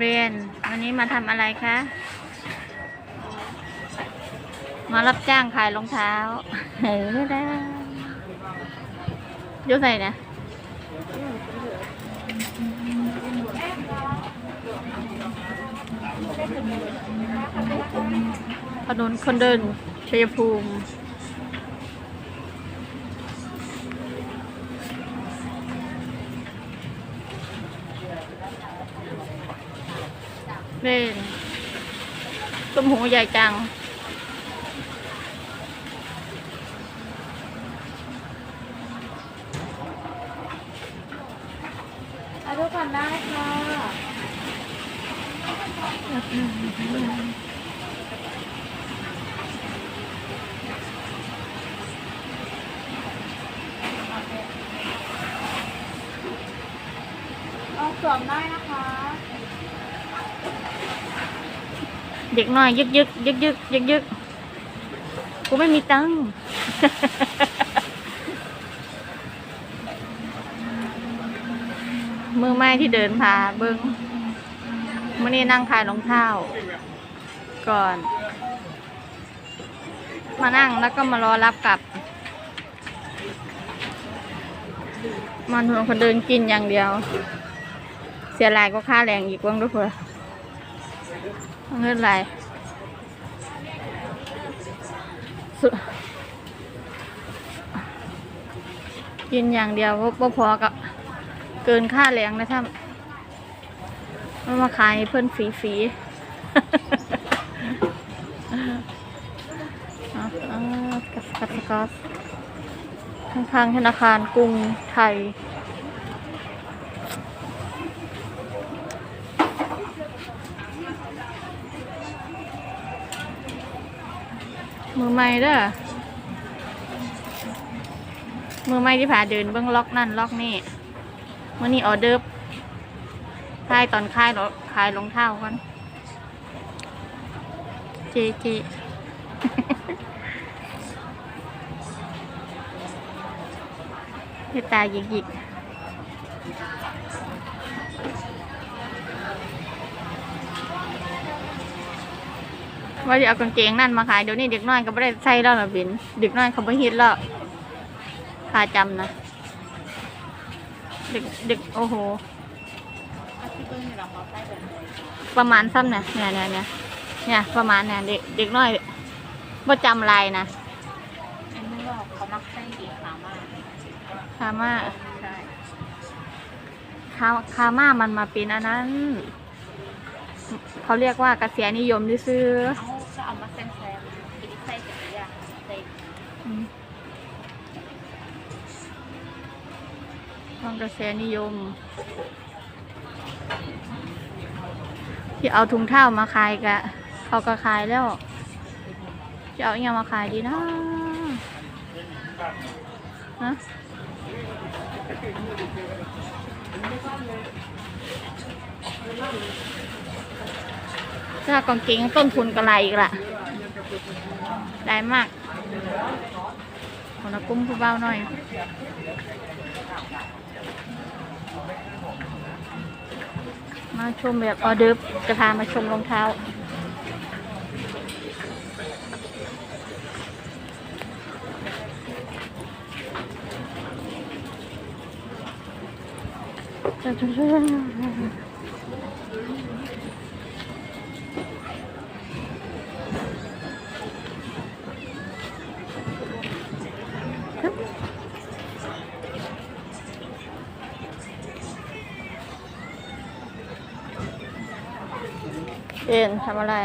เรียน วันนี้มาทำอะไรคะ มารับจ้างขายรองเท้า เฮ้ยได้ยุ่ใส่นะถนนคนเดินชัยภูมิ เล่นตุ้มหูใหญ่จัง เอาดูก่อนได้ค่ะเอาสวมได้นะคะ เด็กน้อยยึกยึกยึกยึกยึกยึกกูไม่มีตังค์มือไม้ที่เดินพาเบิ้งมื่อนี้นั่งขายรองเท้าก่อน มานั่งแล้วก็มารอรับกลับ มันคนเดินกินอย่างเดียว เสียรายก็ค่าแรงอีกว่างด้วยเพื่อ เงินไรสุกินอย่างเดียวก็พอกับเกินค่าแรงนะท่านมันมาขายเพื่อนฟรีๆอะอะกัสกัสกัสข้างๆธนาคารกรุงไทย มือใหม่เด้อมือใหม่ที่ผาเดินเบื้องล็อกนั่นล็อกนี่มื่อนี้ออเดอร์คายตอนค่ายรถคายรองเท้ากันเจเจตาหยิกหยิก ว่าจะเอากางเกงนั่นมาขายเดี๋ยวนี้เด็กน้อยก็ไม่ได้ใส่แล้วหรอบินเด็กน้อยเขาไม่ฮิตแล้วคาจำนะเด็กเด็กโอ้โหประมาณซ้ำเนี่ยเนี่ยเนี่ยเนี่ยเนี่ยประมาณเนี่ยเด็กเด็กน้อยว่าจำลายนะอันนี้ว่าเขามักใส่ดีขามากคามาใช่คาคาม่ามันมาเป็นอันนั้น เขาเรียกว่ากระแสนิยมที่ซื้อ อืมความกระแสนิยม ที่เอาถุงเท้ามาขายกะเขาก็ขายแล้ว จะเอาอย่างมาขายดีนะฮะถ้ากางเกงต้นทุนกระไรอีกล่ะได้มาก คนละกุ้มผู้เบาหน่อยมาชมแบบออเดิร์ฟจะพามาชมรองเท้า เอ็นทำอะไร